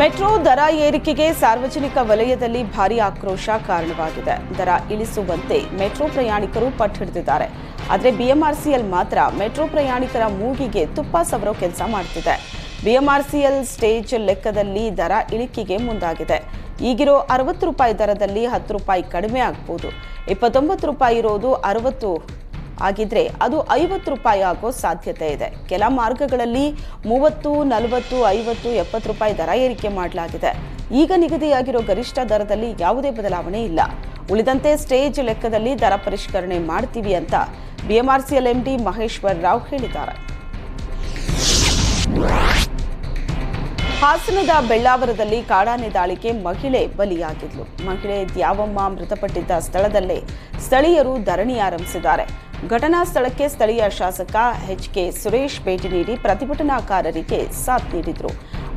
Metro ದರ ಏರಿಕೆಗೆ ಸಾರ್ವಜನಿಕ ವಲಯದಲ್ಲಿ ಭಾರಿ ಆಕ್ರೋಶ ಕಾರಣವಾಗಿದೆ. ದರ ಇಳಿಸುವಂತೆ ಮೆಟ್ರೋ ಪ್ರಯಾಣಿಕರು ಪಟ್ಟು ಆದರೆ ಬಿಎಂಆರ್ಸಿಎಲ್ ಮಾತ್ರ ಮೆಟ್ರೋ ಪ್ರಯಾಣಿಕರ ಮೂಗಿಗೆ ತುಪ್ಪ ಸವರೋ ಕೆಲಸ ಮಾಡ್ತಿದೆ. ಬಿಎಂಆರ್ಸಿಎಲ್ ಸ್ಟೇಜ್ ಲೆಕ್ಕದಲ್ಲಿ ದರ ಇಳಿಕೆಗೆ ಮುಂದಾಗಿದೆ. ಈಗಿರೋ ಅರವತ್ತು ರೂಪಾಯಿ ದರದಲ್ಲಿ ಹತ್ತು ರೂಪಾಯಿ ಕಡಿಮೆ ಆಗ್ಬೋದು. ಇಪ್ಪತ್ತೊಂಬತ್ತು ರೂಪಾಯಿ ಇರೋದು ಅರವತ್ತು ಆಗಿದ್ರೆ ಅದು ಐವತ್ತು ರೂಪಾಯಿ ಆಗೋ ಸಾಧ್ಯತೆ ಇದೆ. ಕೆಲ ಮಾರ್ಗಗಳಲ್ಲಿ ಮೂವತ್ತು, ನಲವತ್ತು, ಐವತ್ತು, ಎಪ್ಪತ್ತು ರೂಪಾಯಿ ದರ ಏರಿಕೆ ಮಾಡಲಾಗಿದೆ. ಈಗ ನಿಗದಿಯಾಗಿರೋ ಗರಿಷ್ಠ ದರದಲ್ಲಿ ಯಾವುದೇ ಬದಲಾವಣೆ ಇಲ್ಲ. ಉಳಿದಂತೆ ಸ್ಟೇಜ್ ಲೆಕ್ಕದಲ್ಲಿ ದರ ಪರಿಷ್ಕರಣೆ ಮಾಡ್ತೀವಿ ಅಂತ ಬಿಎಂಆರ್ಸಿಎಲ್ ಎಂಡಿ ಮಹೇಶ್ವರ್ ರಾವ್ ಹೇಳಿದ್ದಾರೆ. ಹಾಸನದ ಬೆಳ್ಳಾವರದಲ್ಲಿ ಕಾಡಾನೆ ದಾಳಿಗೆ ಮಹಿಳೆ ಬಲಿಯಾಗಿದ್ಲು. ಮಹಿಳೆ ದ್ಯಾವಮ್ಮ ಮೃತಪಟ್ಟಿದ್ದ ಸ್ಥಳದಲ್ಲೇ ಸ್ಥಳೀಯರು ಧರಣಿ ಆರಂಭಿಸಿದ್ದಾರೆ. ಘಟನಾ ಸ್ಥಳಕ್ಕೆ ಸ್ಥಳೀಯ ಶಾಸಕ ಎಚ್ ಕೆ ಸುರೇಶ್ ಭೇಟಿ ನೀಡಿ ಪ್ರತಿಭಟನಾಕಾರರಿಗೆ ಸಾಥ್ ನೀಡಿದ್ರು.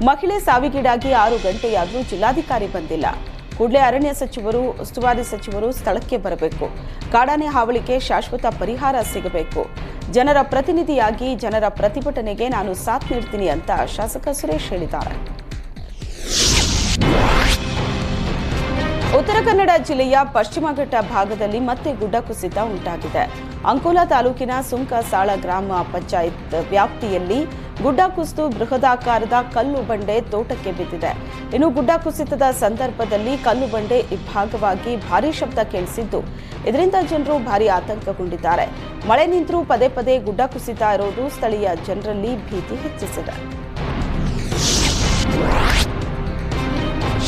ಮಹಿಳೆ ಸಾವಿಗೀಡಾಗಿ ಆರು ಗಂಟೆಯಾದರೂ ಜಿಲ್ಲಾಧಿಕಾರಿ ಬಂದಿಲ್ಲ. ಕೂಡಲೇ ಅರಣ್ಯ ಸಚಿವರು, ಉಸ್ತುವಾರಿ ಸಚಿವರು ಸ್ಥಳಕ್ಕೆ ಬರಬೇಕು. ಕಾಡಾನೆ ಹಾವಳಿಗೆ ಶಾಶ್ವತ ಪರಿಹಾರ ಸಿಗಬೇಕು. ಜನರ ಪ್ರತಿನಿಧಿಯಾಗಿ ಜನರ ಪ್ರತಿಭಟನೆಗೆ ನಾನು ಸಾಥ್ ನೀಡ್ತೀನಿ ಅಂತ ಶಾಸಕ ಸುರೇಶ್ ಹೇಳಿದ್ದಾರೆ. ಉತ್ತರ ಕನ್ನಡ ಜಿಲ್ಲೆಯ ಪಶ್ಚಿಮ ಘಟ್ಟ ಭಾಗದಲ್ಲಿ ಮತ್ತೆ ಗುಡ್ಡ ಕುಸಿತ ಉಂಟಾಗಿದೆ. ಅಂಕೋಲಾ ತಾಲೂಕಿನ ಸುಂಕಸಾಳ ಗ್ರಾಮ ಪಂಚಾಯತ್ ವ್ಯಾಪ್ತಿಯಲ್ಲಿ ಗುಡ್ಡ ಕುಸಿದು ಬೃಹದಾಕಾರದ ಕಲ್ಲು ಬಂಡೆ ತೋಟಕ್ಕೆ ಬಿದ್ದಿದೆ. ಇನ್ನು ಗುಡ್ಡ ಕುಸಿತದ ಸಂದರ್ಭದಲ್ಲಿ ಕಲ್ಲು ಬಂಡೆ ಇಬ್ಬಾಗವಾಗಿ ಭಾರೀ ಶಬ್ದ ಕೇಳಿಸಿದ್ದು. ಇದರಿಂದ ಜನರು ಭಾರಿ ಆತಂಕಗೊಂಡಿದ್ದಾರೆ. ಮಳೆ ನಿಂತರೂ ಪದೇ ಪದೇ ಗುಡ್ಡ ಕುಸಿತ ಇರೋದು ಸ್ಥಳೀಯ ಜನರಲ್ಲಿ ಭೀತಿ ಹೆಚ್ಚಿಸಿದೆ.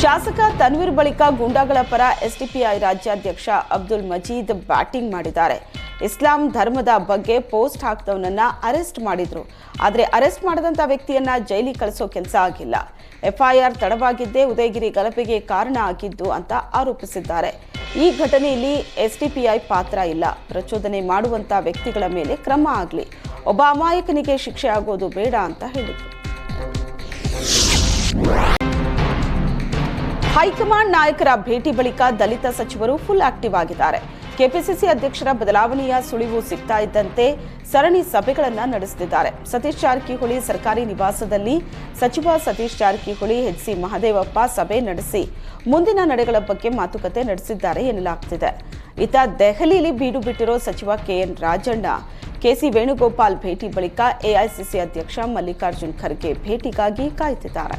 ಶಾಸಕ ತನ್ವೀರ್ ಬಳಿಕ ಗೂಂಡಾಗಳ ಪರ ಎಸ್ಡಿಪಿಐ ರಾಜ್ಯಾಧ್ಯಕ್ಷ ಅಬ್ದುಲ್ ಮಜೀದ್ ಬ್ಯಾಟಿಂಗ್ ಮಾಡಿದ್ದಾರೆ. ಇಸ್ಲಾಂ ಧರ್ಮದ ಬಗ್ಗೆ ಪೋಸ್ಟ್ ಹಾಕಿದವನನ್ನ ಅರೆಸ್ಟ್ ಮಾಡಿದ್ರು. ಆದರೆ ಅರೆಸ್ಟ್ ಮಾಡಿದಂಥ ವ್ಯಕ್ತಿಯನ್ನ ಜೈಲಿಗೆ ಕಳಿಸೋ ಕೆಲಸ ಆಗಿಲ್ಲ. ಎಫ್ಐಆರ್ ತಡವಾಗಿದ್ದೇ ಉದಯಗಿರಿ ಗಲಭೆಗೆ ಕಾರಣ ಆಗಿದ್ದು ಅಂತ ಆರೋಪಿಸಿದ್ದಾರೆ. ಈ ಘಟನೆಯಲ್ಲಿ ಎಸ್ಡಿಪಿಐ ಪಾತ್ರ ಇಲ್ಲ. ಪ್ರಚೋದನೆ ಮಾಡುವಂಥ ವ್ಯಕ್ತಿಗಳ ಮೇಲೆ ಕ್ರಮ ಆಗಲಿ. ಒಬ್ಬ ಅಮಾಯಕನಿಗೆ ಶಿಕ್ಷೆ ಆಗೋದು ಬೇಡ ಅಂತ ಹೇಳಿದ್ರು. ಹೈಕಮಾಂಡ್ ನಾಯಕರ ಭೇಟಿ ಬಳಿಕ ದಲಿತ ಸಚಿವರು ಫುಲ್ ಆಕ್ಟಿವ್ ಆಗಿದ್ದಾರೆ. ಕೆಪಿಸಿಸಿ ಅಧ್ಯಕ್ಷರ ಬದಲಾವಣೆಯ ಸುಳಿವು ಸಿಗ್ತಾ ಇದ್ದಂತೆ ಸರಣಿ ಸಭೆಗಳನ್ನು ನಡೆಸುತ್ತಿದ್ದಾರೆ ಸತೀಶ್ ಜಾರಕಿಹೊಳಿ ಸರ್ಕಾರಿ ನಿವಾಸದಲ್ಲಿ ಸಚಿವ ಸತೀಶ್ ಜಾರಕಿಹೊಳಿ, ಎಚ್ ಸಿ ಮಹದೇವಪ್ಪ ಸಭೆ ನಡೆಸಿ ಮುಂದಿನ ನಡೆಗಳ ಬಗ್ಗೆ ಮಾತುಕತೆ ನಡೆಸಿದ್ದಾರೆ ಎನ್ನಲಾಗ್ತಿದೆ. ಇತ್ತ ದೆಹಲಿಯಲ್ಲಿ ಬೀಡು ಬಿಟ್ಟಿರೋ ಸಚಿವ ಕೆಎನ್ ರಾಜಣ್ಣ, ಕೆಸಿ ವೇಣುಗೋಪಾಲ್ ಭೇಟಿ ಬಳಿಕ ಎಐಸಿಸಿ ಅಧ್ಯಕ್ಷ ಮಲ್ಲಿಕಾರ್ಜುನ್ ಖರ್ಗೆ ಭೇಟಿಗಾಗಿ ಕಾಯ್ತಿದ್ದಾರೆ.